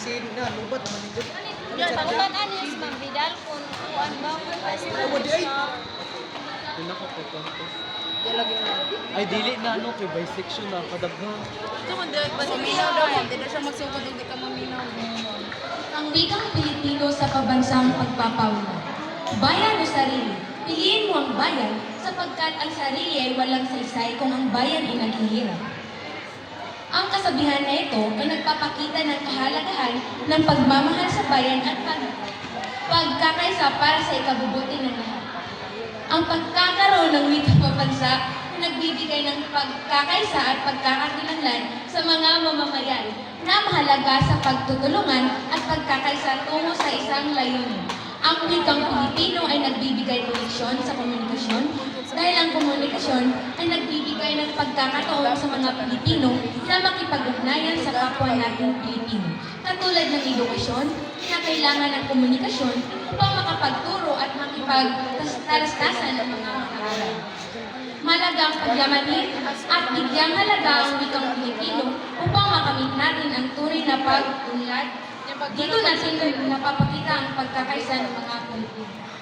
sin na lubat man dito. Yan, pangutan ano yung si Ma'am Vidal kung kuan ba kung ay. siya. Yun ako kay na. Ay, dili na ano, kay bisection na, kadaghan. Ito mo di ba maminaw daw, ma'am. Di na siya magsugod hindi ka maminaw. Ang wikang Pilipino sa pabansang pagpapawala. Bayan o sarili? Piliin mo ang bayan sapagkat ang sarili ay walang saysay kung ang bayan ay naghihirap. Kasabihan na ito ay nagpapakita ng kahalagahan ng pagmamahal sa bayan at pag pagkakaisa para sa ikabubuti ng lahat. Ang pagkakaroon ng wikang pabansa ay nagbibigay ng pagkakaisa at pagkakakilanlan sa mga mamamayan na mahalaga sa pagtutulungan at pagkakaisa tungo sa isang layunin. Ang wikang Pilipino ay nagbibigay koneksyon sa komunikasyon ang komunikasyon ay nagbibigay ng pagkakataon sa mga Pilipino na makipag-ugnayan sa kapwa nating Pilipino. Katulad ng edukasyon na kailangan ng komunikasyon upang makapagturo at makipagtalastasan ng mga mag-aaral. Malagang pagyamanin at bigyang halaga ang wikang Pilipino upang makamit natin ang tunay na pagtunlad. Dito natin napapakita ang pagkakaisa ng mga Pilipino.